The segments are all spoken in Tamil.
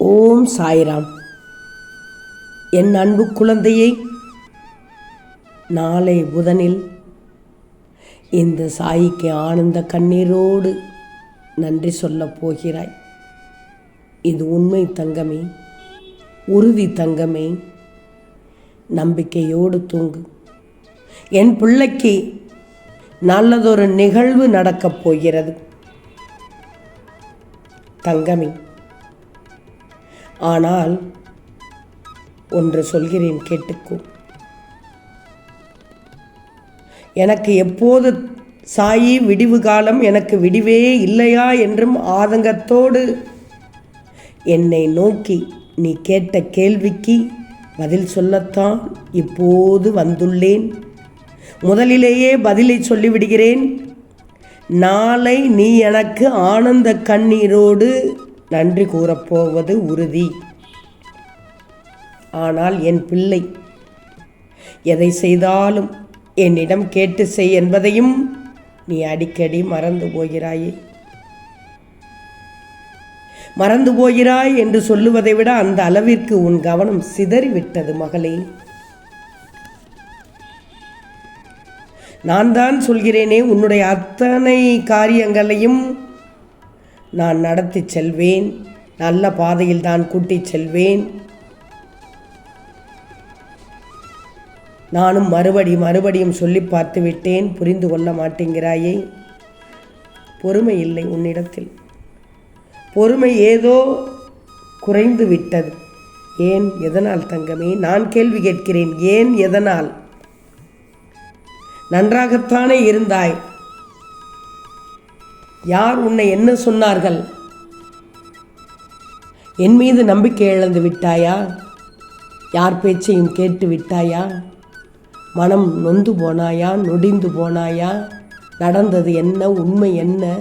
ஓம் சாய்ராம். என் அன்பு குழந்தையை நாளை புதனில் இந்த சாயிக்கு ஆனந்த கண்ணீரோடு நன்றி சொல்லப் போகிறாய். இது உண்மை தங்கமே உறுதி தங்கமே. நம்பிக்கையோடு தூங்கு. என் பிள்ளைக்கு நல்லதொரு நிகழ்வு நடக்கப் போகிறது. தங்கமே ஆனால் ஒன்று சொல்கிறேன் கேட்டுக்கோ. எனக்கு எப்போது சாயி விடிவு காலம் எனக்கு விடிவே இல்லையா என்றும் ஆதங்கத்தோடு என்னை நோக்கி நீ கேட்ட கேள்விக்கு பதில் சொல்லத்தான் இப்போது வந்துள்ளேன். முதலிலேயே பதிலை சொல்லிவிடுகிறேன். நாளை நீ எனக்கு ஆனந்த கண்ணீரோடு நன்றி கூறப்போவது உறுதி. ஆனால் என் பிள்ளை எதை செய்தாலும் என்னிடம் கேட்டு செய் என்பதையும் நீ அடிக்கடி மறந்து போகிறாயே. மறந்து போகிறாய் என்று சொல்லுவதை விட அந்த அளவிற்கு உன் கவனம் சிதறிவிட்டது மகளே. நான் தான் சொல்கிறேனே உன்னுடைய அத்தனை காரியங்களையும் நான் நடத்தி செல்வேன். நல்ல பாதையில் தான் கூட்டிச் செல்வேன். நானும் மறுபடி மறுபடியும் சொல்லி பார்த்து விட்டேன். புரிந்து கொள்ள மாட்டேங்கிறாயே. பொறுமை இல்லை உன்னிடத்தில். பொறுமை ஏதோ குறைந்து விட்டது. ஏன் எதனால் தங்கமே? நான் கேள்வி கேட்கிறேன். ஏன் எதனால்? நன்றாகத்தானே இருந்தாய். யார் உன்னை என்ன சொன்னார்கள்? என் மீது நம்பிக்கை இழந்து விட்டாயா? யார் பேச்சையும் கேட்டு விட்டாயா? மனம் நொந்து போனாயா? நொடிந்து போனாயா? நடந்தது என்ன? உண்மை என்ன?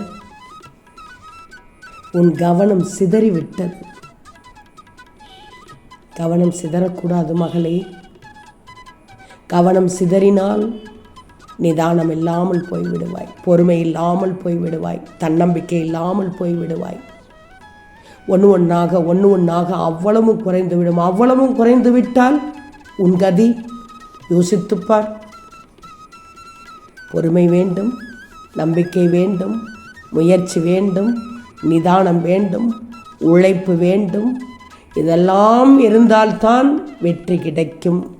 உன் கவனம் சிதறிவிட்டது. கவனம் சிதறக்கூடாது மகளே. கவனம் சிதறினால் நிதானம் இல்லாமல் போய்விடுவாய் பொறுமை இல்லாமல் போய்விடுவாய் தன்னம்பிக்கை இல்லாமல் போய்விடுவாய். ஒன்று ஒன்றாக ஒன்று ஒன்றாக அவ்வளவும் குறைந்து விடும் அவ்வளவும் குறைந்து விட்டால் உன் கதி யோசித்துப்பார். பொறுமை வேண்டும் நம்பிக்கை வேண்டும் முயற்சி வேண்டும் நிதானம் வேண்டும் உழைப்பு வேண்டும். இதெல்லாம் இருந்தால்தான் வெற்றி கிடைக்கும்.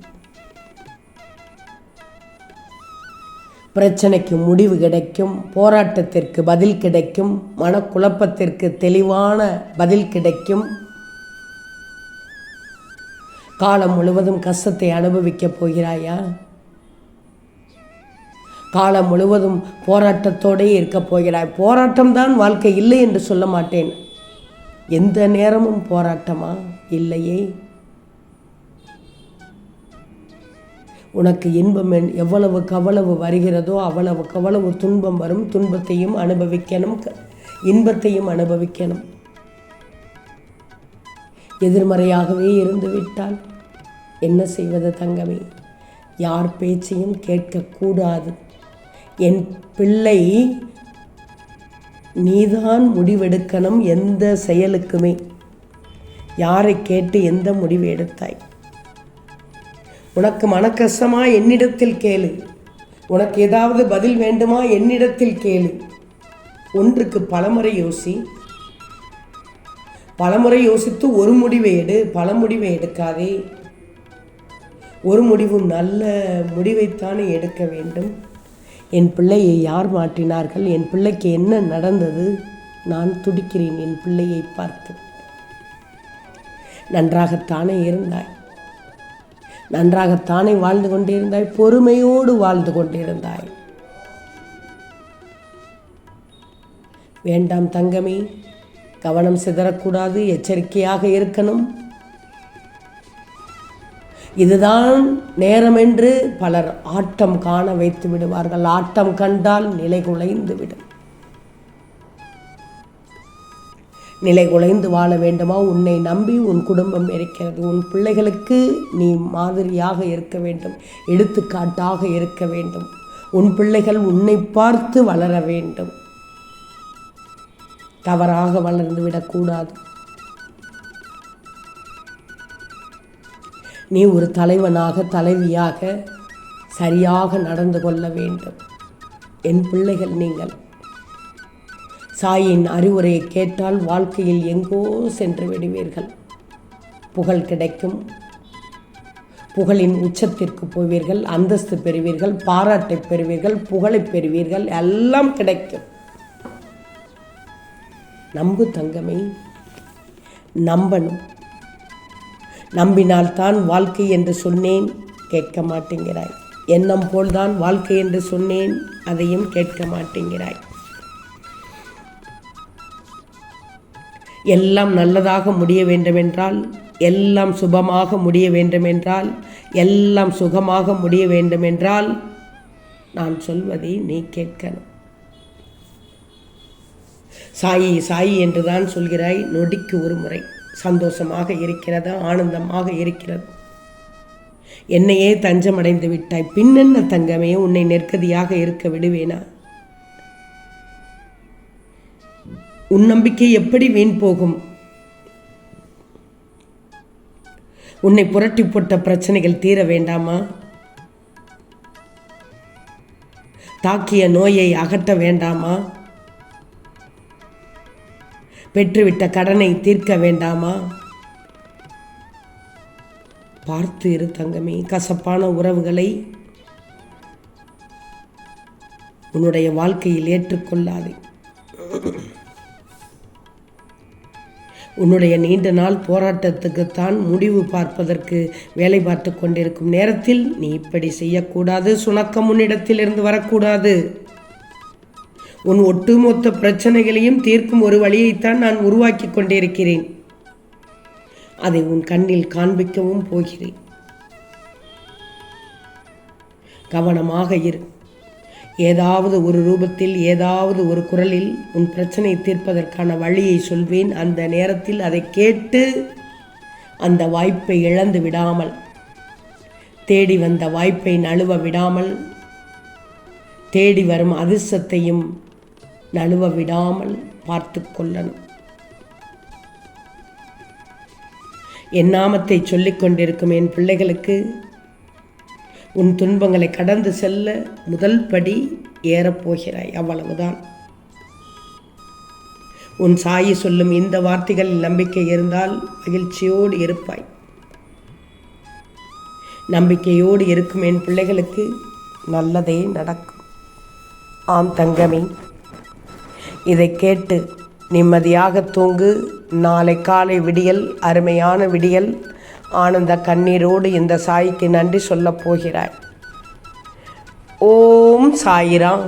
பிரச்சனைக்கு முடிவு கிடைக்கும் போராட்டத்திற்கு பதில் கிடைக்கும் மனக்குழப்பத்திற்கு தெளிவான பதில் கிடைக்கும். காலம் முழுவதும் கஷ்டத்தை அனுபவிக்கப் போகிறாயா? காலம் முழுவதும் போராட்டத்தோடே இருக்கப் போகிறாய். போராட்டம்தான் வாழ்க்கை இல்லை என்று சொல்ல மாட்டேன். எந்த நேரமும் போராட்டமா? இல்லையே. உனக்கு இன்பம் என்- கவளவு வருகிறதோ அவ்வளவு கவளவு துன்பம் வரும். துன்பத்தையும் அனுபவிக்கணும். க- இன்பத்தையும் அனுபவிக்கணும். எதிர்மறையாகவே இருந்து விட்டால் என்ன செய்வது தங்கமே? யார் பேச்சையும் கேட்கக்கூடாது என் பிள்ளை நீதான் முடிவெடுக்கணும் எந்த செயலுக்குமே. யாரை கேட்டு எந்த முடிவு எடுத்தாய்? உனக்கு மனக்கஷ்டமா என்னிடத்தில் கேளு. உனக்கு ஏதாவது பதில் வேண்டுமா என்னிடத்தில் கேளு. ஒன்றுக்கு பலமுறை யோசி. பலமுறை யோசித்து ஒரு முடிவை எடு பல முடிவை எடுக்காதே. ஒரு முடிவும் நல்ல முடிவைத்தானே எடுக்க வேண்டும். என் பிள்ளையை யார் மாற்றினார்கள்? என் பிள்ளைக்கு என்ன நடந்தது? நான் துடிக்கிறேன் என் பிள்ளையை பார்த்து. நன்றாகத்தானே இருந்தாய். நன்றாகத்தானே வாழ்ந்து கொண்டிருந்தாய் பொறுமையோடு வாழ்ந்து கொண்டிருந்தாய். வேண்டாம் தங்கமே கவனம் சிதறக்கூடாது எச்சரிக்கையாக இருக்கணும். இதுதான் நேரம் என்று பலர் ஆட்டம் காண வைத்து விடுவார்கள். ஆட்டம் கண்டால் நிலை குலைந்து விடும். நிலை குலைந்து வாழ வேண்டுமா? உன்னை நம்பி உன் குடும்பம் இருக்கிறது. உன் பிள்ளைகளுக்கு நீ மாதிரியாக இருக்க வேண்டும். எடுத்துக்காட்டாக இருக்க வேண்டும். உன் பிள்ளைகள் உன்னை பார்த்து வளர வேண்டும். தவறாக வளர்ந்து விடக்கூடாது. நீ ஒரு தலைவனாக தலைவியாக சரியாக நடந்து கொள்ள வேண்டும். என் பிள்ளைகள் நீங்கள் சாயின் அறிவுரையை கேட்டால் வாழ்க்கையில் எங்கோ சென்று விடுவீர்கள். புகழ் கிடைக்கும். புகழின் உச்சத்திற்கு போவீர்கள். அந்தஸ்து பெறுவீர்கள். பாராட்டை பெறுவீர்கள். புகழை பெறுவீர்கள். எல்லாம் கிடைக்கும். நம்பு தங்கமே. நம்பணும். நம்பினால்தான் வாழ்க்கை என்று சொன்னேன். கேட்க மாட்டேங்கிறாய். எண்ணம் போல்தான் வாழ்க்கை என்று சொன்னேன். அதையும் கேட்க மாட்டேங்கிறாய். எல்லாம் நல்லதாக முடிய வேண்டுமென்றால் எல்லாம் சுபமாக முடிய வேண்டுமென்றால் எல்லாம் சுகமாக முடிய வேண்டுமென்றால் நான் சொல்வதை நீ கேட்கணும். சாயி சாயி என்றுதான் சொல்கிறாய் நொடிக்கு ஒரு முறை. சந்தோஷமாக இருக்கிறது ஆனந்தமாக இருக்கிறது. என்னையே தஞ்சமடைந்து விட்டாய் பின்னென்ன தங்கமே உன்னை நெற்கதியாக இருக்க விடுவேனா? உன் நம்பிக்கை எப்படி வீண் போகும்? உன்னை புரட்டி போட்ட பிரச்சனைகள் தீர வேண்டாமா? தாக்கிய நோயை அகற்ற வேண்டாமா? பெற்றுவிட்ட கடனை தீர்க்க வேண்டாமா? பார்த்து இரு தங்கமே கசப்பான உறவுகளை உன்னுடைய வாழ்க்கையில் ஏற்றுக்கொள்ளாதே. உன்னுடைய நீண்ட நாள் போராட்டத்துக்குத்தான் முடிவு பார்ப்பதற்கு வேலை பார்த்து கொண்டிருக்கும் நேரத்தில் நீ இப்படி செய்யக்கூடாது. சுணக்கம் உன்னிடத்திலிருந்து வரக்கூடாது. உன் ஒட்டுமொத்த பிரச்சனைகளையும் தீர்க்கும் ஒரு வழியைத்தான் நான் உருவாக்கி கொண்டிருக்கிறேன். அதை உன் கண்ணில் காண்பிக்கவும் போகிறேன். கவனமாக இரு. ஏதாவது ஒரு ரூபத்தில் ஏதாவது ஒரு குரலில் உன் பிரச்சனை தீர்ப்பதற்கான வழியை சொல்வேன். அந்த நேரத்தில் அதை கேட்டு அந்த வாய்ப்பை இழந்து விடாமல் தேடி வந்த வாய்ப்பை நழுவ விடாமல் தேடி வரும் அதிர்ஷ்டத்தையும் நழுவ விடாமல் பார்த்து கொள்ளணும். என் நாமத்தை சொல்லிக் கொண்டிருக்கும் என் பிள்ளைகளுக்கு உன் துன்பங்களை கடந்து செல்ல முதல் படி ஏறப்போகிறாய் அவ்வளவுதான். உன் சாயி சொல்லும் இந்த வார்த்தைகளில் நம்பிக்கை இருந்தால் மகிழ்ச்சியோடு இருப்பாய். நம்பிக்கையோடு இருக்கும் என் பிள்ளைகளுக்கு நல்லதே நடக்கும். ஆம் தங்கமே இதை கேட்டு நிம்மதியாக தூங்கு. நாளை காலை விடியல் அருமையான விடியல். ஆனந்த கண்ணீரோடு இந்த சாய்க்கு நன்றி சொல்லப் போகிறாய். ஓம் சாயிராம்.